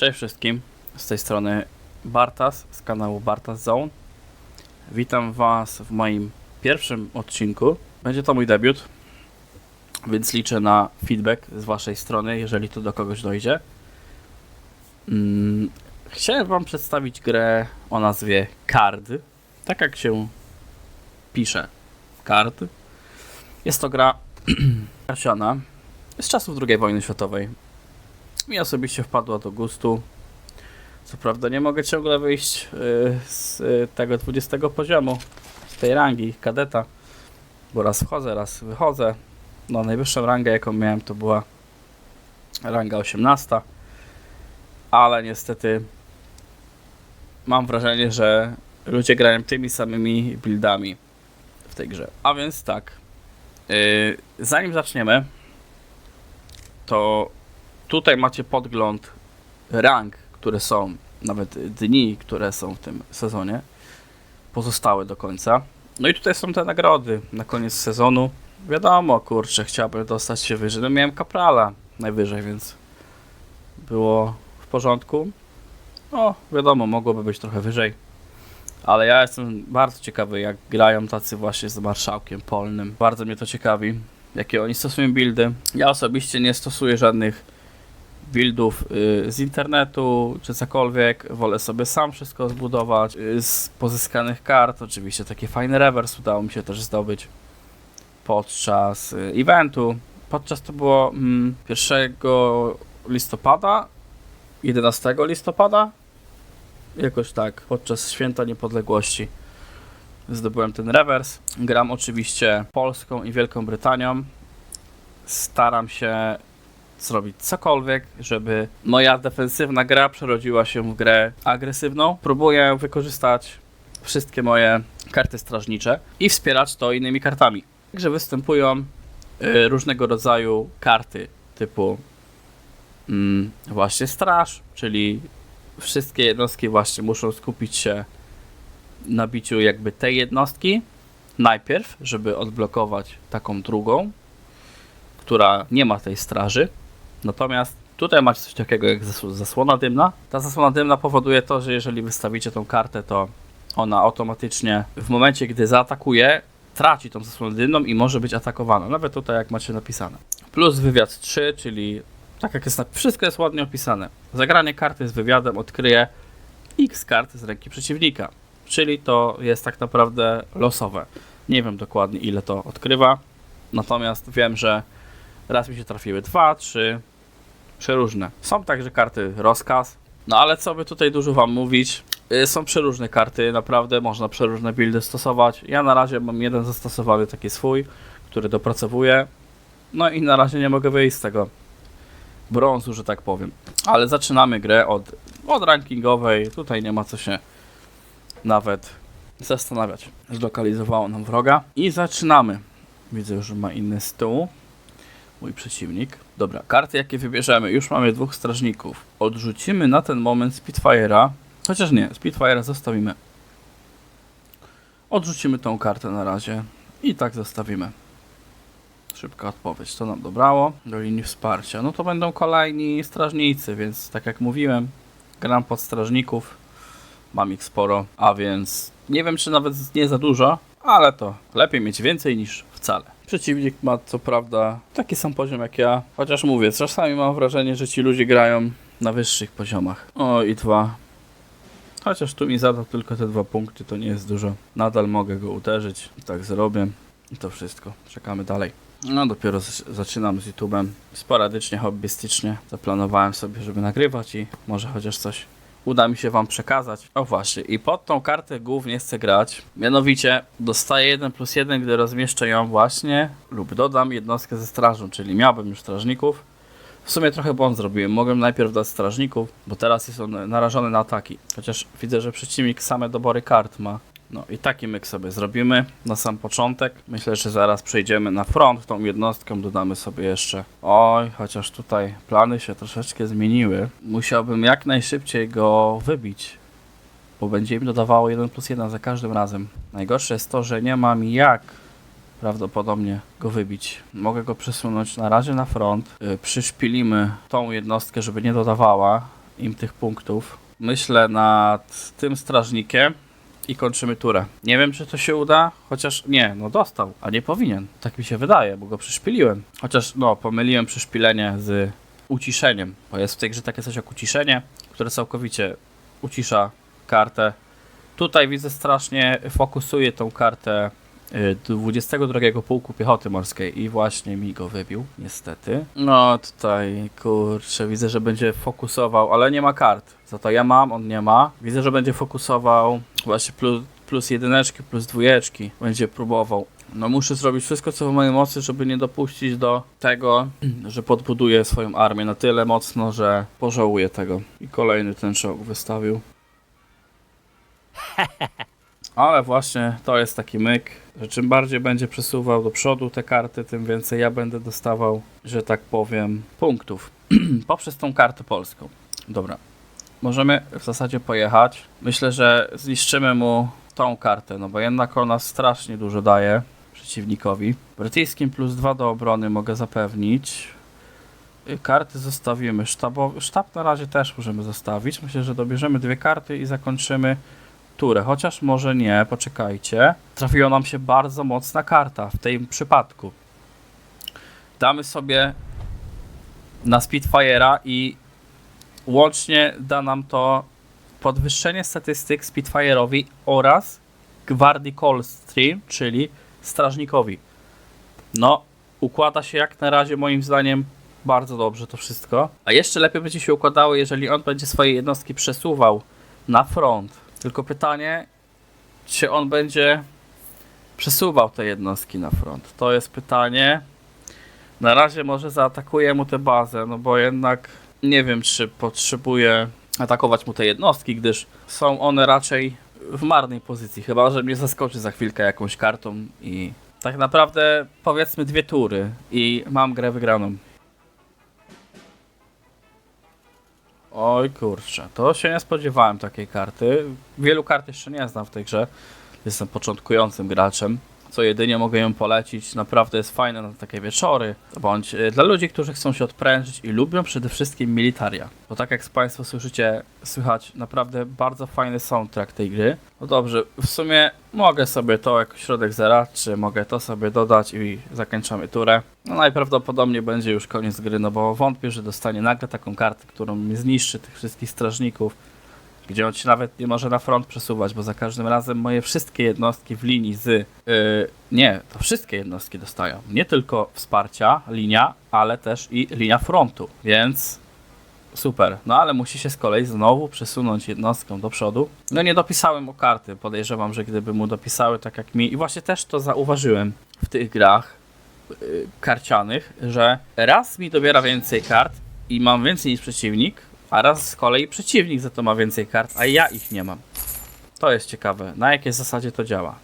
Cześć wszystkim, z tej strony Bartas z kanału Bartas Zone. Witam Was w moim pierwszym odcinku. Będzie to mój debiut, więc liczę na feedback z Waszej strony, jeżeli to do kogoś dojdzie. Mm, Chciałem Wam przedstawić grę o nazwie Card, tak jak się pisze. Card. Jest to gra karciana z czasów II wojny światowej. Mi osobiście wpadła do gustu. Co prawda nie mogę ciągle wyjść y, z y, tego 20 poziomu, z tej rangi kadeta, bo raz wchodzę, raz wychodzę. No najwyższą rangę jaką miałem to była ranga 18, ale niestety mam wrażenie, że ludzie grają tymi samymi buildami w tej grze. A więc tak, y, zanim zaczniemy, to tutaj macie podgląd rank, które są, nawet dni, które są w tym sezonie, pozostałe do końca. No i tutaj są te nagrody na koniec sezonu. Wiadomo, kurczę, chciałbym dostać się wyżej. No miałem kaprala najwyżej, więc było w porządku. No, wiadomo, mogłoby być trochę wyżej. Ale ja jestem bardzo ciekawy, jak grają tacy właśnie z marszałkiem polnym. Bardzo mnie to ciekawi, jakie oni stosują buildy. Ja osobiście nie stosuję żadnych buildów y, z internetu czy cokolwiek. Wolę sobie sam wszystko zbudować y, z pozyskanych kart. Oczywiście taki fajny rewers udało mi się też zdobyć podczas y, eventu. Podczas to było mm, 1 listopada, 11 listopada, jakoś tak, podczas święta niepodległości zdobyłem ten rewers. Gram oczywiście Polską i Wielką Brytanią. Staram się zrobić cokolwiek, żeby moja defensywna gra przerodziła się w grę agresywną. Próbuję wykorzystać wszystkie moje karty strażnicze i wspierać to innymi kartami. Także występują y, różnego rodzaju karty typu mm, właśnie straż, czyli wszystkie jednostki właśnie muszą skupić się na biciu jakby tej jednostki najpierw, żeby odblokować taką drugą, która nie ma tej straży. Natomiast tutaj macie coś takiego jak zasł- zasłona dymna. Ta zasłona dymna powoduje to, że jeżeli wystawicie tą kartę, to ona automatycznie w momencie, gdy zaatakuje, traci tą zasłonę dymną i może być atakowana. Nawet tutaj jak macie napisane. Plus wywiad 3, czyli tak jak jest wszystko jest ładnie opisane. Zagranie karty z wywiadem odkryje x kart z ręki przeciwnika. Czyli to jest tak naprawdę losowe. Nie wiem dokładnie ile to odkrywa. Natomiast wiem, że raz mi się trafiły dwa, trzy, przeróżne. Są także karty rozkaz. No ale co by tutaj dużo wam mówić? Y, Są przeróżne karty, naprawdę można przeróżne buildy stosować. Ja na razie mam jeden zastosowany taki swój, który dopracowuję. No i na razie nie mogę wyjść z tego brązu, że tak powiem. Ale zaczynamy grę od, od rankingowej. Tutaj nie ma co się nawet zastanawiać. Zlokalizowało nam wroga. I zaczynamy. Widzę, że ma inny stół. Mój przeciwnik. Dobra, karty jakie wybierzemy. Już mamy dwóch strażników. Odrzucimy na ten moment Spitfire'a. Chociaż nie, Spitfire'a zostawimy. Odrzucimy tą kartę na razie. I tak zostawimy. Szybka odpowiedź. To nam dobrało do linii wsparcia. No to będą kolejni strażnicy, więc tak jak mówiłem, gram pod strażników. Mam ich sporo, a więc nie wiem, czy nawet nie za dużo, ale to lepiej mieć więcej niż wcale. Przeciwnik ma co prawda taki sam poziom jak ja, chociaż mówię, czasami mam wrażenie, że ci ludzie grają na wyższych poziomach. O i dwa. Chociaż tu mi zadał tylko te dwa punkty, to nie jest dużo. Nadal mogę go uderzyć, tak zrobię. I to wszystko. Czekamy dalej. No dopiero zaczynam z YouTube'em. Sporadycznie, hobbystycznie. Zaplanowałem sobie, żeby nagrywać i może chociaż coś uda mi się wam przekazać. O właśnie, i pod tą kartę głównie chcę grać. Mianowicie dostaję 1 plus 1, gdy rozmieszczę ją właśnie lub dodam jednostkę ze strażą, czyli miałbym już strażników. W sumie trochę błąd zrobiłem. Mogłem najpierw dać strażników, bo teraz jest on narażony na ataki. Chociaż widzę, że przeciwnik same dobory kart ma. No i taki myk sobie zrobimy na sam początek. Myślę, że zaraz przejdziemy na front tą jednostką, dodamy sobie jeszcze. Oj, chociaż tutaj plany się troszeczkę zmieniły. Musiałbym jak najszybciej go wybić, bo będzie im dodawało 1 plus 1 za każdym razem. Najgorsze jest to, że nie mam jak prawdopodobnie go wybić. Mogę go przesunąć na razie na front. Yy, przyszpilimy tą jednostkę, żeby nie dodawała im tych punktów. Myślę nad tym strażnikiem i kończymy turę. Nie wiem, czy to się uda, chociaż nie, no dostał, a nie powinien. Tak mi się wydaje, bo go przyszpiliłem. Chociaż, no, pomyliłem przyszpilenie z uciszeniem, bo jest w tej grze takie coś jak uciszenie, które całkowicie ucisza kartę. Tutaj widzę strasznie fokusuje tą kartę 22 Pułku Piechoty Morskiej i właśnie mi go wybił, niestety. No tutaj, kurczę, widzę, że będzie fokusował, ale nie ma kart. Za to ja mam, on nie ma. Widzę, że będzie fokusował właśnie plus, plus jedyneczki, plus dwójeczki. Będzie próbował. No muszę zrobić wszystko, co w mojej mocy, żeby nie dopuścić do tego, że podbuduję swoją armię na tyle mocno, że pożałuję tego. I kolejny ten czołg wystawił. Ale właśnie to jest taki myk, że czym bardziej będzie przesuwał do przodu te karty, tym więcej ja będę dostawał, że tak powiem, punktów poprzez tą kartę polską. Dobra, możemy w zasadzie pojechać. Myślę, że zniszczymy mu tą kartę, no bo jednak ona strasznie dużo daje przeciwnikowi. Brytyjskim plus 2 do obrony mogę zapewnić. Y, Karty zostawimy. Sztabo, sztab na razie też możemy zostawić. Myślę, że dobierzemy dwie karty i zakończymy Chociaż może nie, poczekajcie. Trafiła nam się bardzo mocna karta w tym przypadku. Damy sobie na Spitfire'a i łącznie da nam to podwyższenie statystyk Spitfire'owi oraz Gwardii Coldstream, czyli strażnikowi. No, układa się jak na razie moim zdaniem bardzo dobrze to wszystko. A jeszcze lepiej będzie się układało, jeżeli on będzie swoje jednostki przesuwał na front. Tylko pytanie, czy on będzie przesuwał te jednostki na front? To jest pytanie. Na razie może zaatakuje mu tę bazę, no bo jednak nie wiem, czy potrzebuje atakować mu te jednostki, gdyż są one raczej w marnej pozycji. Chyba, że mnie zaskoczy za chwilkę jakąś kartą i tak naprawdę powiedzmy dwie tury i mam grę wygraną. Oj kurczę, to się nie spodziewałem takiej karty. Wielu kart jeszcze nie znam w tej grze. Jestem początkującym graczem. Co jedynie mogę ją polecić, naprawdę jest fajne na takie wieczory, bądź e, dla ludzi, którzy chcą się odprężyć i lubią przede wszystkim militaria. Bo tak jak Państwo słyszycie, słychać naprawdę bardzo fajny soundtrack tej gry. No dobrze, w sumie mogę sobie to jako środek zera, czy mogę to sobie dodać i zakończamy turę. No najprawdopodobniej będzie już koniec gry, no bo wątpię, że dostanie nagle taką kartę, którą mi zniszczy tych wszystkich strażników gdzie on się nawet nie może na front przesuwać, bo za każdym razem moje wszystkie jednostki w linii z. Yy, nie, to wszystkie jednostki dostają. Nie tylko wsparcia, linia, ale też i linia frontu. Więc super. No ale musi się z kolei znowu przesunąć jednostką do przodu. No nie dopisałem mu karty. Podejrzewam, że gdyby mu dopisały tak jak mi. I właśnie też to zauważyłem w tych grach yy, karcianych, że raz mi dobiera więcej kart i mam więcej niż przeciwnik, a raz z kolei przeciwnik za to ma więcej kart, a ja ich nie mam. To jest ciekawe, na jakiej zasadzie to działa.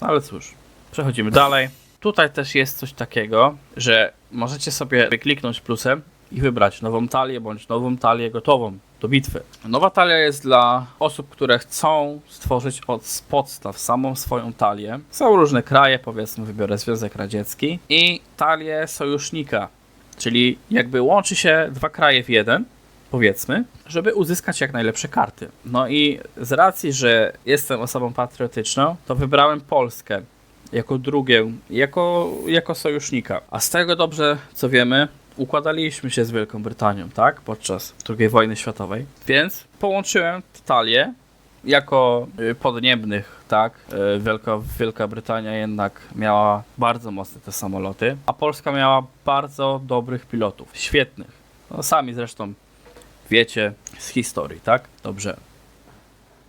No ale cóż, przechodzimy dalej. Tutaj też jest coś takiego, że możecie sobie kliknąć plusem i wybrać nową talię bądź nową talię gotową do bitwy. Nowa talia jest dla osób, które chcą stworzyć od podstaw samą swoją talię. Są różne kraje, powiedzmy wybiorę Związek Radziecki i talię sojusznika, czyli jakby łączy się dwa kraje w jeden powiedzmy, żeby uzyskać jak najlepsze karty. No i z racji, że jestem osobą patriotyczną, to wybrałem Polskę jako drugie, jako, jako sojusznika. A z tego dobrze, co wiemy, układaliśmy się z Wielką Brytanią, tak? Podczas II wojny światowej. Więc połączyłem talię jako y, podniebnych, tak? Y, Wielka, Wielka Brytania jednak miała bardzo mocne te samoloty, a Polska miała bardzo dobrych pilotów, świetnych. No, sami zresztą wiecie z historii, tak? Dobrze.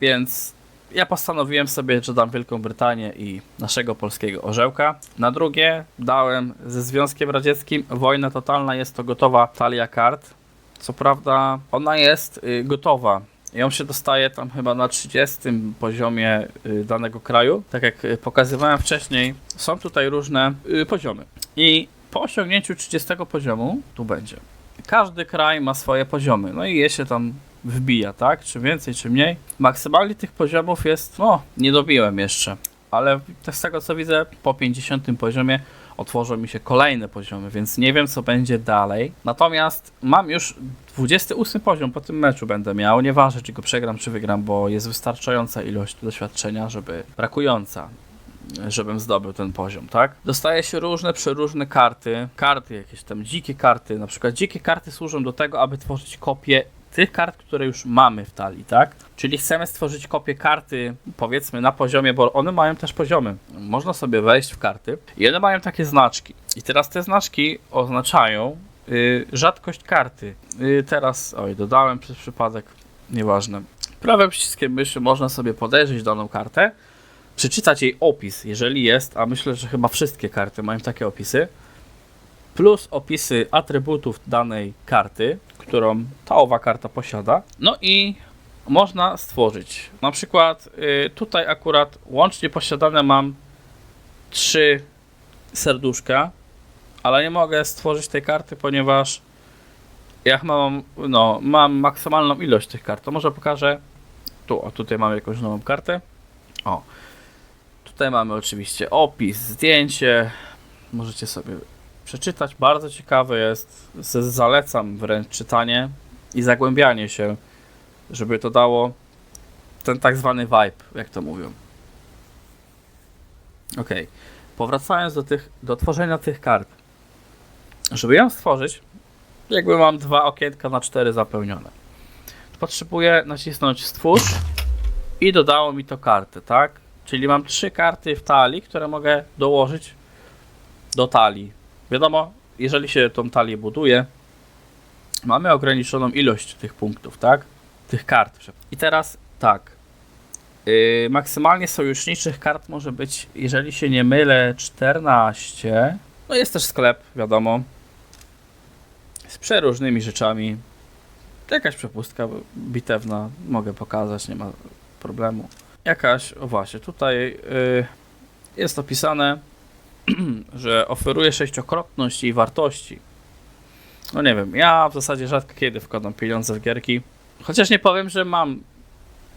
Więc ja postanowiłem sobie, że dam Wielką Brytanię i naszego polskiego orzełka. Na drugie dałem ze Związkiem Radzieckim Wojna Totalna, jest to gotowa talia kart. Co prawda ona jest y, gotowa. Ją się dostaje tam chyba na 30 poziomie y, danego kraju. Tak jak y, pokazywałem wcześniej, są tutaj różne poziomy. I po osiągnięciu 30 poziomu, tu będzie, każdy kraj ma swoje poziomy, no i je się tam wbija, tak? Czy więcej, czy mniej. Maksymalnie tych poziomów jest, no, nie dobiłem jeszcze, ale tak z tego co widzę, po 50 poziomie otworzą mi się kolejne poziomy, więc nie wiem co będzie dalej. Natomiast mam już 28 poziom po tym meczu będę miał, nieważne czy go przegram czy wygram, bo jest wystarczająca ilość doświadczenia, żeby brakująca, żebym zdobył ten poziom, tak? Dostaje się różne, przeróżne karty, karty jakieś tam dzikie karty, na przykład dzikie karty służą do tego, aby tworzyć kopie tych kart, które już mamy w talii, tak? Czyli chcemy stworzyć kopię karty, powiedzmy na poziomie, bo one mają też poziomy. Można sobie wejść w karty i one mają takie znaczki. I teraz te znaczki oznaczają y, rzadkość karty. Y, teraz, oj, dodałem przez przypadek, nieważne. Prawym przyciskiem myszy można sobie podejrzeć daną kartę, przeczytać jej opis, jeżeli jest, a myślę, że chyba wszystkie karty mają takie opisy, plus opisy atrybutów danej karty, którą ta owa karta posiada. No i można stworzyć. Na przykład y, tutaj akurat łącznie posiadane mam trzy serduszka, ale nie mogę stworzyć tej karty, ponieważ jak mam, no, mam maksymalną ilość tych kart, to może pokażę. Tu, o, tutaj mamy jakąś nową kartę. O, tutaj mamy oczywiście opis, zdjęcie. Możecie sobie przeczytać. Bardzo ciekawe jest. Zalecam wręcz czytanie i zagłębianie się, żeby to dało ten tak zwany vibe, jak to mówią. Ok. Powracając do, tych, do tworzenia tych kart. Żeby ją stworzyć, jakby mam dwa okienka na cztery zapełnione. Potrzebuję nacisnąć stwórz i dodało mi to kartę, tak? Czyli mam trzy karty w talii, które mogę dołożyć do talii. Wiadomo, jeżeli się tą talię buduje, mamy ograniczoną ilość tych punktów, tak? Tych kart. I teraz tak. Yy, maksymalnie sojuszniczych kart może być, jeżeli się nie mylę, 14. No jest też sklep, wiadomo. Z przeróżnymi rzeczami. Jakaś przepustka bitewna mogę pokazać, nie ma problemu. Jakaś, o właśnie, tutaj yy, jest opisane, że oferuje sześciokrotność jej wartości. No nie wiem, ja w zasadzie rzadko kiedy wkładam pieniądze w gierki. Chociaż nie powiem, że mam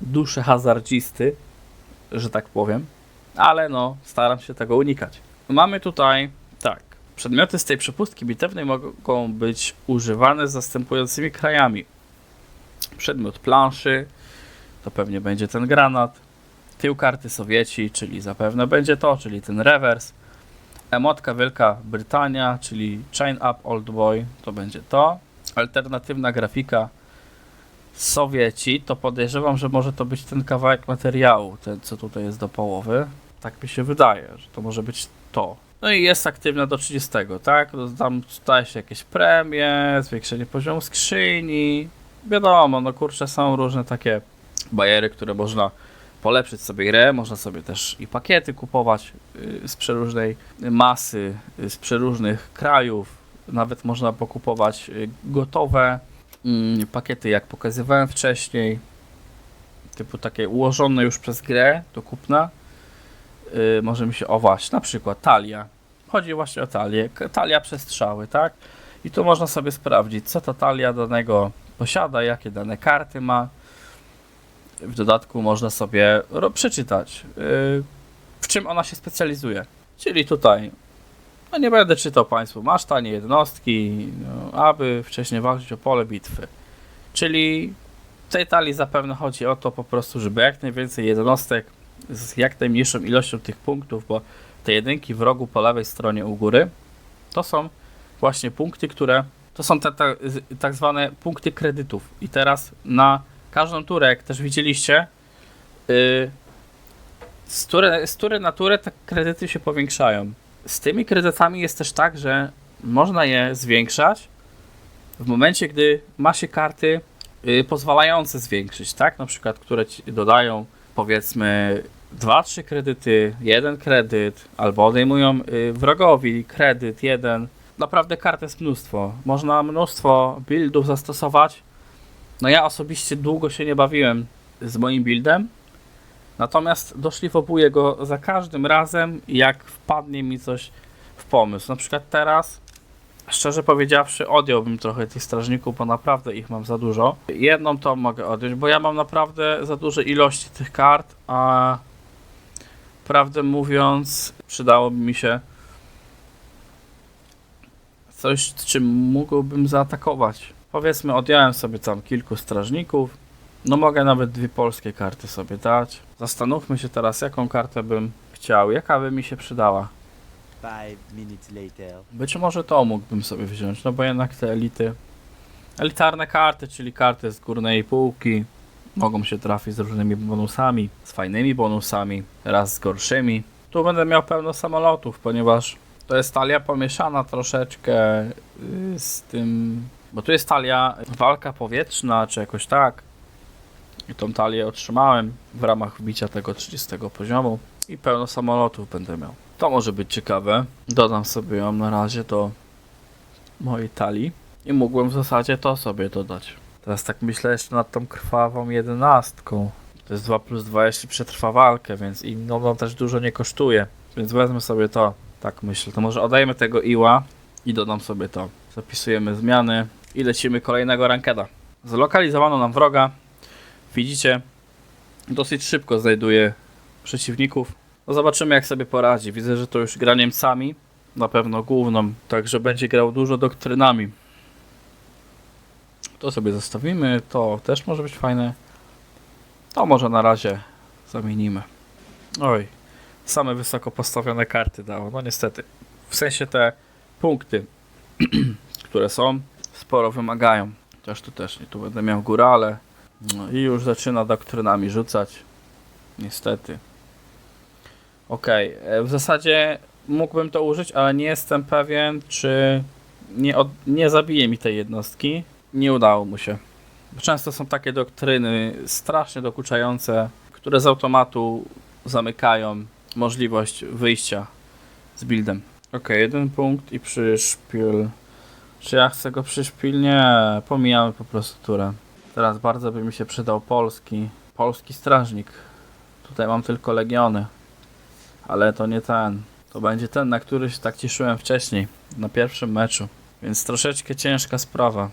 duszę hazardzisty, że tak powiem, ale no, staram się tego unikać. Mamy tutaj, tak, przedmioty z tej przepustki bitewnej mogą być używane z zastępującymi krajami. Przedmiot planszy, to pewnie będzie ten granat. Tył karty Sowieci, czyli zapewne będzie to, czyli ten rewers. Emotka Wielka Brytania, czyli Chain Up Old Boy, to będzie to. Alternatywna grafika Sowieci, to podejrzewam, że może to być ten kawałek materiału, ten co tutaj jest do połowy. Tak mi się wydaje, że to może być to. No i jest aktywna do 30, tak? No Tam daje się jakieś premie, zwiększenie poziomu skrzyni. Wiadomo, no kurczę, są różne takie bajery, które można polepszyć sobie grę, można sobie też i pakiety kupować y, z przeróżnej masy, y, z przeróżnych krajów, nawet można pokupować y, gotowe mm, pakiety, jak pokazywałem wcześniej, typu takie ułożone już przez grę do kupna. Może mi się, o właśnie, na przykład talia. Chodzi właśnie o talię, talia przestrzały, tak? I tu można sobie sprawdzić, co ta talia danego posiada, jakie dane karty ma. W dodatku można sobie przeczytać, yy, w czym ona się specjalizuje. Czyli tutaj, no nie będę czytał Państwu, masz tanie jednostki, no, aby wcześniej walczyć o pole bitwy. Czyli w tej talii zapewne chodzi o to po prostu, żeby jak najwięcej jednostek z jak najmniejszą ilością tych punktów, bo te jedynki w rogu po lewej stronie u góry to są właśnie punkty, które to są te, te tak zwane punkty kredytów. I teraz na każdą turę, jak też widzieliście, yy, z, tury, z tury na turę te kredyty się powiększają. Z tymi kredytami jest też tak, że można je zwiększać w momencie, gdy ma się karty y, pozwalające zwiększyć, tak? Na przykład, które dodają powiedzmy 2-3 kredyty, jeden kredyt, albo odejmują y, wrogowi kredyt jeden. Naprawdę kart jest mnóstwo. Można mnóstwo buildów zastosować. No ja osobiście długo się nie bawiłem z moim buildem. Natomiast doszlifowuję go za każdym razem, jak wpadnie mi coś w pomysł. Na przykład teraz, szczerze powiedziawszy, odjąłbym trochę tych strażników, bo naprawdę ich mam za dużo. Jedną to mogę odjąć, bo ja mam naprawdę za duże ilości tych kart, a prawdę mówiąc, przydałoby mi się coś, czym mógłbym zaatakować. Powiedzmy, odjąłem sobie tam kilku strażników. No mogę nawet dwie polskie karty sobie dać. Zastanówmy się teraz, jaką kartę bym chciał, jaka by mi się przydała. Być może to mógłbym sobie wziąć, no bo jednak te elity. Elitarne karty, czyli karty z górnej półki, mogą się trafić z różnymi bonusami, z fajnymi bonusami, raz z gorszymi. Tu będę miał pełno samolotów, ponieważ to jest talia pomieszana troszeczkę y, z tym. Bo tu jest talia walka powietrzna, czy jakoś tak. I tą talię otrzymałem w ramach wbicia tego 30 poziomu. I pełno samolotów będę miał. To może być ciekawe. Dodam sobie ją na razie do mojej talii. I mógłbym w zasadzie to sobie dodać. Teraz tak myślę jeszcze nad tą krwawą jedenastką. To jest 2 plus 2, jeśli przetrwa walkę, więc i no, no też dużo nie kosztuje. Więc wezmę sobie to. Tak myślę. To może odejmę tego iła i dodam sobie to. Zapisujemy zmiany i lecimy kolejnego rankeda. Zlokalizowano nam wroga. Widzicie, dosyć szybko znajduje przeciwników. No zobaczymy jak sobie poradzi. Widzę, że to już gra Niemcami. Na pewno główną. Także będzie grał dużo doktrynami. To sobie zostawimy. To też może być fajne. To może na razie zamienimy. Oj. Same wysoko postawione karty dało. No niestety. W sensie te punkty, które są, sporo wymagają. Chociaż tu też nie. Tu będę miał górale. No i już zaczyna doktrynami rzucać. Niestety. Okej, e, w zasadzie mógłbym to użyć, ale nie jestem pewien, czy nie, od, nie zabije mi tej jednostki. Nie udało mu się. Często są takie doktryny strasznie dokuczające, które z automatu zamykają możliwość wyjścia z buildem. Okej, jeden punkt i przyszpil. Czy ja chcę go przyszpil? Nie, pomijamy po prostu turę. Teraz bardzo by mi się przydał polski. Polski strażnik. Tutaj mam tylko legiony. Ale to nie ten. To będzie ten, na który się tak cieszyłem wcześniej. Na pierwszym meczu. Więc troszeczkę ciężka sprawa.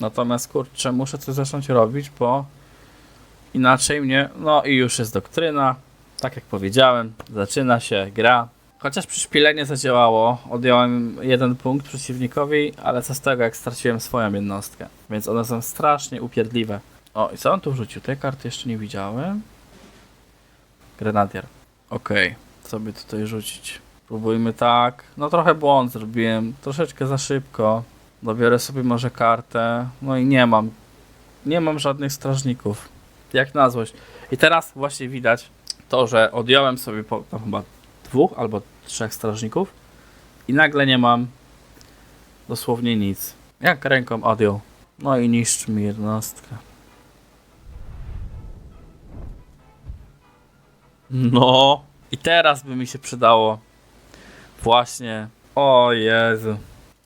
Natomiast kurczę, muszę coś zacząć robić, bo inaczej mnie. No i już jest doktryna. Tak jak powiedziałem, zaczyna się gra. Chociaż przyszpilenie zadziałało, odjąłem jeden punkt przeciwnikowi, ale co z tego, jak straciłem swoją jednostkę. Więc one są strasznie upierdliwe. O, i co on tu wrzucił? Tej karty jeszcze nie widziałem. Grenadier. Okej, co by tutaj rzucić? Próbujmy tak. No trochę błąd zrobiłem, troszeczkę za szybko. Dobiorę sobie może kartę. No i nie mam. Nie mam żadnych strażników. Jak na złość. I teraz właśnie widać to, że odjąłem sobie po, tam chyba dwóch albo trzech strażników i nagle nie mam dosłownie nic. Jak ręką odjął. No i niszczy mi jednostkę. No. I teraz by mi się przydało właśnie. O Jezu.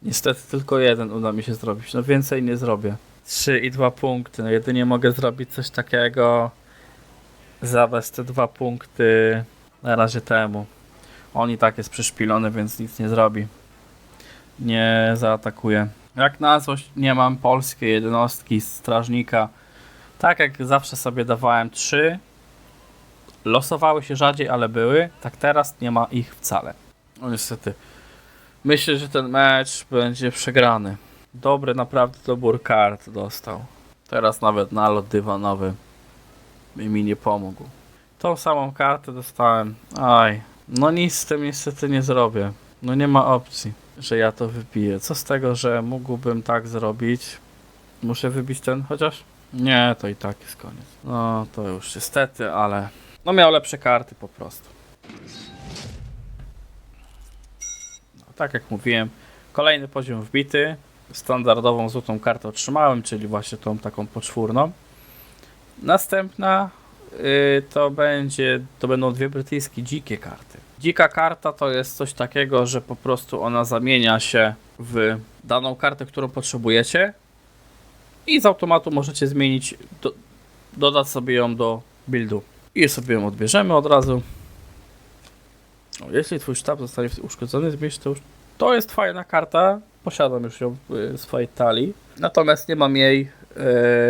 Niestety tylko jeden uda mi się zrobić. No więcej nie zrobię. 3 i 2 punkty. No jedynie mogę zrobić coś takiego. Zabrać te dwa punkty na razie temu. On i tak jest przyszpilony, więc nic nie zrobi. Nie zaatakuje. Jak na złość nie mam polskiej jednostki strażnika. Tak jak zawsze sobie dawałem 3. Losowały się rzadziej, ale były. Tak teraz nie ma ich wcale. No niestety. Myślę, że ten mecz będzie przegrany. Dobry naprawdę dobór kart dostał. Teraz nawet nalot dywanowy mi nie pomógł. Tą samą kartę dostałem. Aj. No nic z tym niestety nie zrobię. No nie ma opcji, że ja to wypiję. Co z tego, że mógłbym tak zrobić? Muszę wybić ten chociaż? Nie, to i tak jest koniec. No to już niestety, ale... No miał lepsze karty po prostu. No, tak jak mówiłem, kolejny poziom wbity. Standardową złotą kartę otrzymałem, czyli właśnie tą taką poczwórną. Następna to będzie, to będą dwie brytyjskie dzikie karty. Dzika karta to jest coś takiego, że po prostu ona zamienia się w daną kartę, którą potrzebujecie i z automatu możecie zmienić, do, dodać sobie ją do buildu. I sobie ją odbierzemy od razu. Jeśli twój sztab zostanie uszkodzony, zbierz to już. To jest fajna karta. Posiadam już ją w swojej talii. Natomiast nie mam jej e,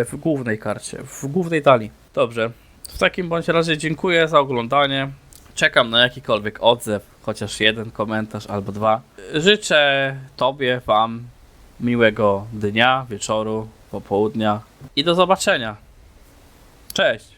w głównej karcie, w głównej talii. Dobrze. W takim bądź razie dziękuję za oglądanie. Czekam na jakikolwiek odzew, chociaż jeden komentarz albo dwa. Życzę Tobie, Wam miłego dnia, wieczoru, popołudnia i do zobaczenia. Cześć!